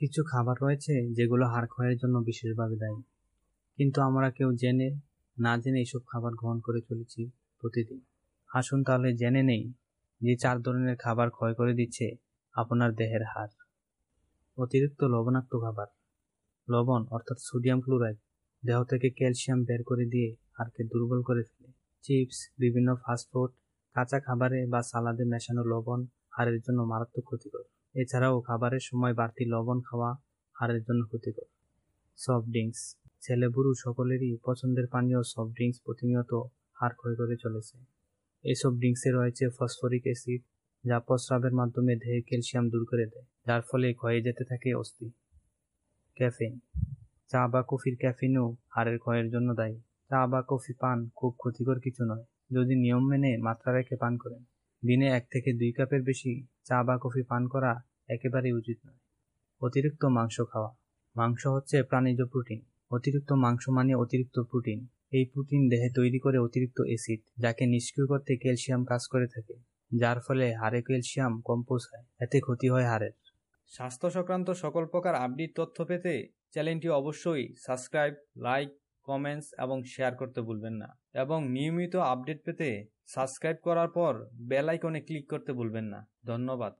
কিছু খাবার রয়েছে যেগুলো হাড় ক্ষয়ের জন্য বিশেষভাবে দায়ী। কিন্তু আমরা কেউ জেনে না জেনে এইসব খাবার গ্রহণ করে চলেছি প্রতিদিন। আসুন তাহলে জেনে নেই যে চার ধরনের খাবার ক্ষয় করে দিচ্ছে আপনার দেহের হাড়। অতিরিক্ত লবণাক্ত খাবার। লবণ অর্থাৎ সোডিয়াম ক্লোরাইড দেহ থেকে ক্যালসিয়াম বের করে দিয়ে হাড়কে দুর্বল করে ফেলে। চিপস, বিভিন্ন ফাস্টফুড কাঁচা খাবারে বা সালাদে মেশানো লবণ হাড়ের জন্য মারাত্মক ক্ষতিকর। এছাড়াও খাবারের সময় বাড়তি লবণ খাওয়া হাড়ের জন্য ক্ষতিকর। Soft drinks. ছেলে বুড়ো সকলেরই পছন্দের পানীয় সফট ড্রিঙ্কস প্রতিনিয়ত হাড় ক্ষয় করে চলেছে। এইসব ড্রিঙ্কসে রয়েছে ফসফরিক অ্যাসিড, যা প্রস্রাবের মাধ্যমে দেহে ক্যালসিয়াম দূর করে দেয়, যার ফলে ক্ষয়ে যেতে থাকে অস্থি। ক্যাফিন চা বা কফির ক্যাফিনও হাড়ের ক্ষয়ের জন্য দায়ী। চা বা কফি পান খুব ক্ষতিকর কিছু নয়। যদি নিয়ম মেনে মাত্রা রেখে পান করেন দিনে এক থেকে দুই কাপের বেশি চা বা কফি পান করা একেবারেই উচিত নয়। অতিরিক্ত মাংস খাওয়া। মাংস হচ্ছে প্রাণীজ প্রোটিন। অতিরিক্ত মাংস মানে অতিরিক্ত প্রোটিন। এই প্রোটিন দেহে তৈরি করে অতিরিক্ত অ্যাসিড, যাকে নিষ্ক্রিয় করতে ক্যালসিয়াম কাজ করে থাকে, যার ফলে হাড়ে ক্যালসিয়াম কম পৌঁছায় এতে ক্ষতি হয় হাড়ের। স্বাস্থ্য সংক্রান্ত সকল প্রকার আপডেট তথ্য পেতে চ্যানেলটি অবশ্যই সাবস্ক্রাইব, লাইক কমেন্টস এবং শেয়ার করতে ভুলবেন না। এবং নিয়মিত আপডেট পেতে সাবস্ক্রাইব করার পর বেল আইকনে ক্লিক করতে ভুলবেন না। ধন্যবাদ।